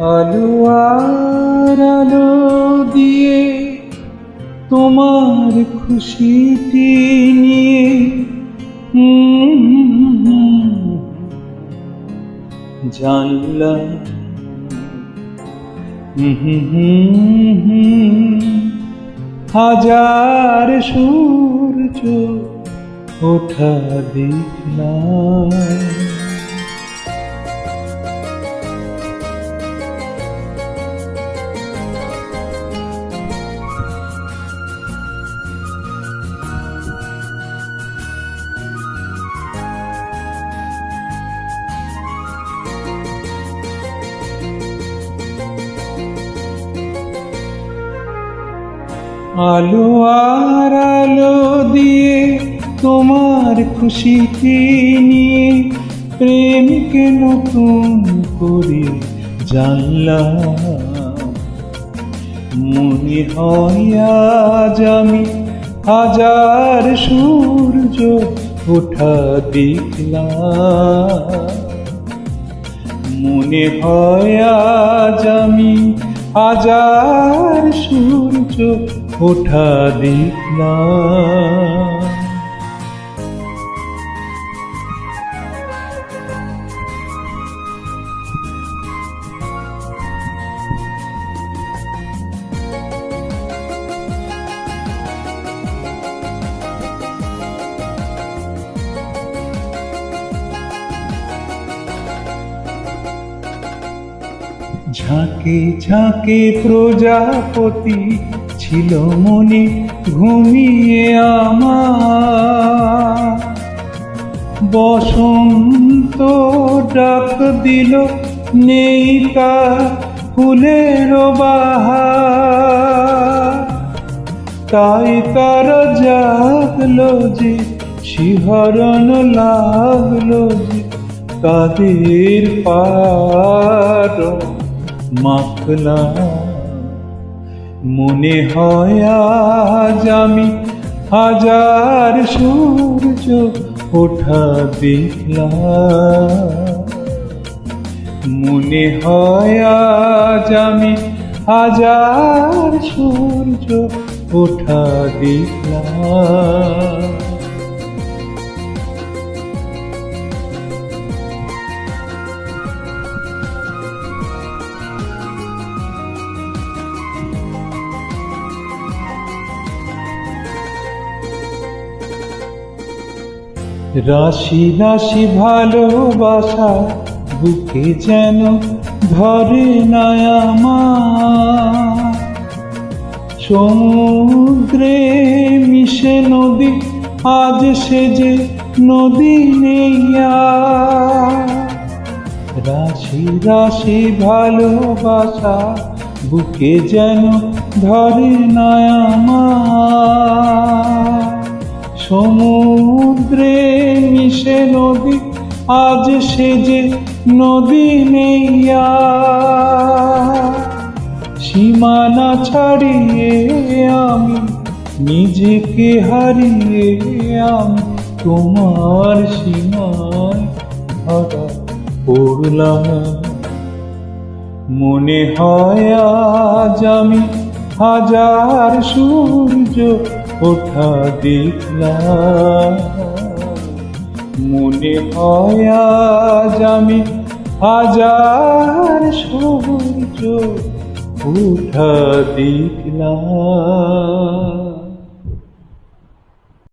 আলো আর আলো দিয়ে তোমার খুশিটি নিয়ে। জানলাম হাজার সূর্য ওঠা দেখলাম আলো আর আলো দিয়ে তোমার খুশিকে নিয়ে প্রেমকে নতুন করে জানলাম। মনে হয় আজ আমি হাজার সূর্য ওঠা দেখলাম। মনে হয় আজ আমি হাজার সূর্য ওঠা দেখলাম ঝাঁকে ঝাঁকে প্রজাপতি ছিল মনে ঘুমিয়ে আমার। বসন্ত ডাক দিল, নেই তার ফুলের তাই তার জাগলো যে, শিহরণ লাগল যে, কাদের পার। মাখলা মনে হয় আজ আমি হাজার সূর্য ওঠা দেখলাম। মনে হয় আজ আমি হাজার সূর্য ওঠা দেখলাম। রাশি রাশি ভালোবাসা, বুকে যেন ধরে না আমার সমুদ্রে মিশে নদী, আজ সে যে নদী নেইয়া। রাশি রাশি ভালোবাসা, বুকে যেন ধরে না আমার সমুদ্রে মিশে নদী, আজ সে যে নদী নেইয়া সীমানা ছাড়িয়ে আমি নিজেকে হারিয়ে আমি তোমার সীমায় ধরা পড়লাম। মনে হয় আজ আমি হাজার সূর্য ওঠা দেখলাম মনে হয় আমি হাজার সূর্য উঠা দেখলাম